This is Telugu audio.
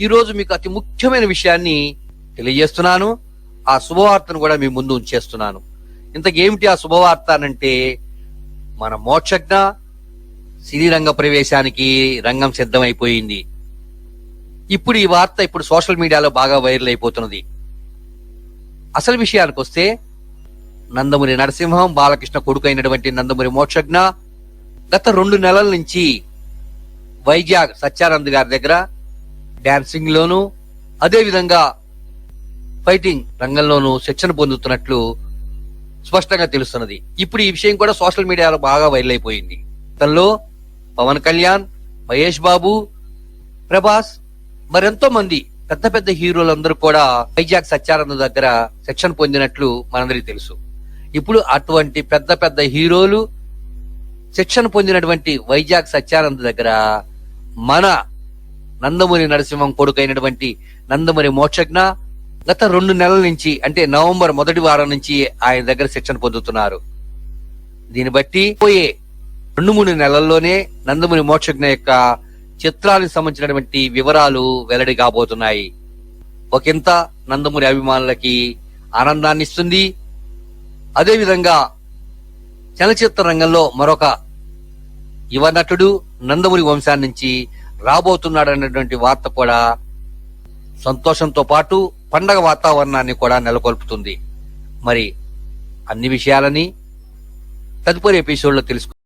ఈరోజు మీకు అతి ముఖ్యమైన విషయాన్ని తెలియజేస్తున్నాను. ఆ శుభవార్తను కూడా మీ ముందు ఉంచేస్తున్నాను. ఇంతకేమిటి ఆ శుభవార్త అనంటే మన మోక్షజ్ఞ సినీరంగ ప్రవేశానికి రంగం సిద్ధమైపోయింది. ఇప్పుడు ఈ వార్త ఇప్పుడు సోషల్ మీడియాలో బాగా వైరల్ అయిపోతున్నది. అసలు విషయానికి వస్తే నందమూరి నరసింహం బాలకృష్ణ కొడుకు అయినటువంటి నందమూరి మోక్షజ్ఞ గత రెండు నెలల నుంచి వైజాగ్ సత్యానంద్ గారి దగ్గర డాన్సింగ్ లోను అదే విధంగా ఫైటింగ్ రంగంలోనూ శిక్షణ పొందుతున్నట్లు స్పష్టంగా తెలుస్తున్నది. ఇప్పుడు ఈ విషయం కూడా సోషల్ మీడియాలో బాగా వైరల్ అయిపోయింది. తనలో పవన్ కళ్యాణ్ మహేష్ బాబు ప్రభాస్ మరెంతో మంది పెద్ద పెద్ద హీరోలందరూ కూడా వైజాగ్ సత్యానంద దగ్గర శిక్షణ పొందినట్లు మనందరికీ తెలుసు. ఇప్పుడు అటువంటి పెద్ద పెద్ద హీరోలు శిక్షణ పొందినటువంటి వైజాగ్ సత్యానంద దగ్గర మన నందమూరి నరసింహం కొడుకైనటువంటి నందమూరి మోక్షజ్ఞ గత రెండు నెలల నుంచి అంటే నవంబర్ మొదటి వారం నుంచి ఆయన దగ్గర శిక్షణ పొందుతున్నారు. దీన్ని బట్టి పోయే రెండు మూడు నెలల్లోనే నందమూరి మోక్షజ్ఞ యొక్క చిత్రానికి సంబంధించినటువంటి వివరాలు వెల్లడి కాబోతున్నాయి. ఒకంత నందమూరి అభిమానులకి ఆనందాన్ని ఇస్తుంది. అదేవిధంగా చలచిత్ర రంగంలో మరొక యువ నటుడు నందమూరి వంశాన్ని నుంచి రాబోతున్నాడు అనేటువంటి వార్త కూడా సంతోషంతో పాటు పండగ వాతావరణాన్ని కూడా నెలకొల్పుతుంది. మరి అన్ని విషయాలని తదుపరి ఎపిసోడ్లో తెలుసు